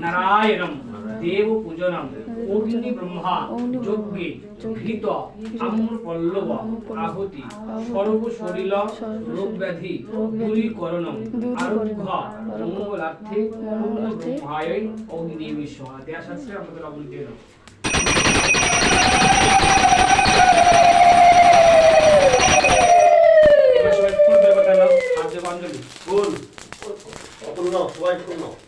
নারায়ণম দেব পূজনম অগ্নি ব্রহ্মা যজ্ঞে ঘৃত আম্র পল্লব আহুতি সর্ব শরীর রোগ ব্যাধি দূরীকরণম আরোগ্য মঙ্গলার্থে ব্রহ্মায় অগ্নিদেবী সোহা দেয়া শাস্ত্রে আমাদের অবলি দিয়ে সবাই ফুল সবাই নাও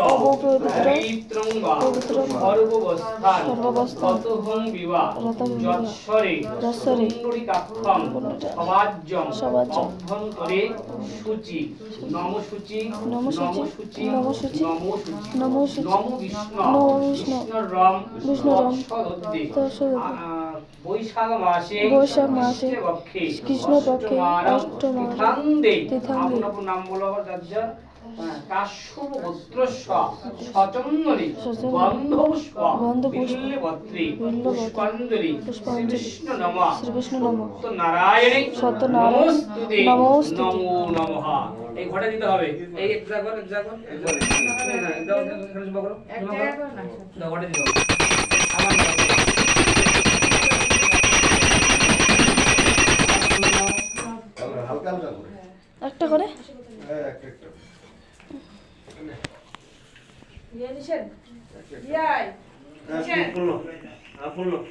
বা সর্ববস্থান সর্বাবস্থান যৎসরে অভ্যন্তরে নম বিষ্ণু বৈশাখ মাসে বৈশাখ মাসে কৃষ্ণপক্ষে অষ্টমারং তিথান্দে তিথান্দে। নাম বলো আবার নমঃ নমঃ এই ঘটা দিতে হবে। এই ঘটা দিতে হবে। একটা করে? হ্যাঁ একটা একটা। হ্যাঁ তুমি ফুল নাও হ্যাঁ ফুল নাও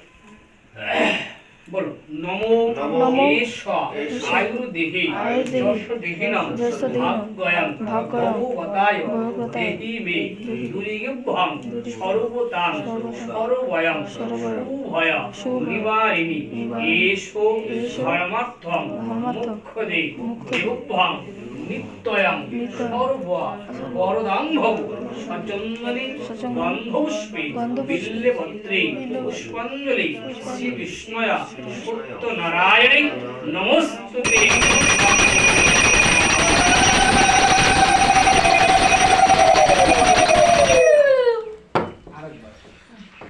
বলো নমো নমো আয়ুর্দেহে যশোদেহিনম যশোদেহিনম। ভাগ্যয়ং ভাগ্যয়ং ভগবতায় দেহি মে দুরিগভ্যং সর্বতাং সর্বয়ং সুভয় নিবারিণী। এষো ধর্মার্থং মুখ্যদে মুখ্যদে। নিত্যয়ং সর্ব বরদাং ভব সচন্দনে গন্ধপুষ্পে বিল্লে পত্রে পুষ্পাঞ্জলি শ্রী বিষ্ণয়া সত্য নারায়ণে নমস্তুতে